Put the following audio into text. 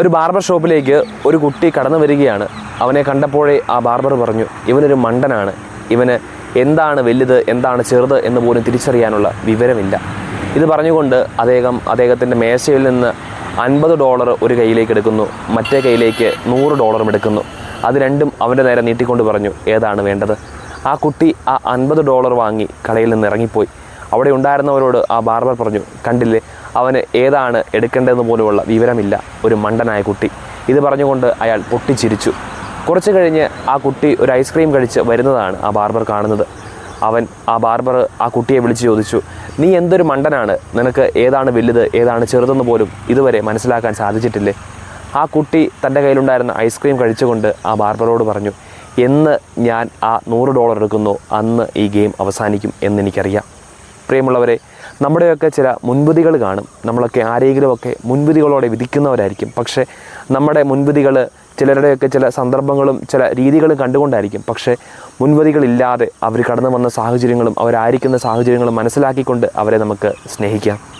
ഒരു ബാർബർ ഷോപ്പിലേക്ക് ഒരു കുട്ടി കടന്നു വരികയാണ്. അവനെ കണ്ടപ്പോഴേ ആ ബാർബർ പറഞ്ഞു ഇവനൊരു മണ്ടനാണ്. ഇവന് എന്താണ് വലുത് എന്താണ് ചെറുത് എന്ന് പോലും തിരിച്ചറിയാനുള്ള വിവരമില്ല. ഇത് പറഞ്ഞുകൊണ്ട് അദ്ദേഹം അദ്ദേഹത്തിന്റെ മേശയിൽ നിന്ന് അൻപത് ഡോളർ ഒരു കയ്യിലേക്ക് എടുക്കുന്നു. മറ്റേ കയ്യിലേക്ക് നൂറ് ഡോളറും എടുക്കുന്നു. അത് രണ്ടും അവന്റെ നേരെ നീട്ടിക്കൊണ്ട് പറഞ്ഞു ഏതാണ് വേണ്ടത്? ആ കുട്ടി ആ അൻപത് ഡോളർ വാങ്ങി കടയിൽ നിന്ന് ഇറങ്ങിപ്പോയി. അവിടെ ഉണ്ടായിരുന്നവരോട് ആ ബാർബർ പറഞ്ഞു കണ്ടില്ലേ അവന് ഏതാണ് എടുക്കേണ്ടതെന്ന് പോലുമുള്ള വിവരമില്ല ഒരു മണ്ടനായ കുട്ടി. ഇത് പറഞ്ഞുകൊണ്ട് അയാൾ പൊട്ടിച്ചിരിച്ചു. കുറച്ച് കഴിഞ്ഞ് ആ കുട്ടി ഒരു ഐസ്ക്രീം കഴിച്ച് വരുന്നതാണ് ആ ബാർബർ കാണുന്നത്. അവൻ ആ ബാർബർ ആ കുട്ടിയെ വിളിച്ച് ചോദിച്ചു നീ എന്തൊരു മണ്ടനാണ്? നിനക്ക് ഏതാണ് വലുത് ഏതാണ് ചെറുതെന്ന് പോലും ഇതുവരെ മനസ്സിലാക്കാൻ സാധിച്ചിട്ടില്ലേ? ആ കുട്ടി തന്റെ കയ്യിലുണ്ടായിരുന്ന ഐസ്ക്രീം കഴിച്ചുകൊണ്ട് ആ ബാർബറോട് പറഞ്ഞു എന്ന് ഞാൻ ആ നൂറ് ഡോളർ എടുക്കുന്നു അന്ന് ഈ ഗെയിം അവസാനിക്കും എന്നെനിക്കറിയാം. പ്രിയമുള്ളവരെ നമ്മുടെയൊക്കെ ചില മുൻവിധികൾ കാണും. നമ്മളൊക്കെ ആരെങ്കിലുമൊക്കെ മുൻവിധികളോടെ വിധിക്കുന്നവരായിരിക്കും. പക്ഷേ നമ്മുടെ മുൻവിധികൾ ചിലരുടെയൊക്കെ ചില സന്ദർഭങ്ങളും ചില രീതികളും കണ്ടുകൊണ്ടായിരിക്കും. പക്ഷേ മുൻവിധികളില്ലാതെ അവർ കടന്നു വന്ന സാഹചര്യങ്ങളും അവരായിരിക്കുന്ന സാഹചര്യങ്ങളും മനസ്സിലാക്കിക്കൊണ്ട് അവരെ നമുക്ക് സ്നേഹിക്കാം.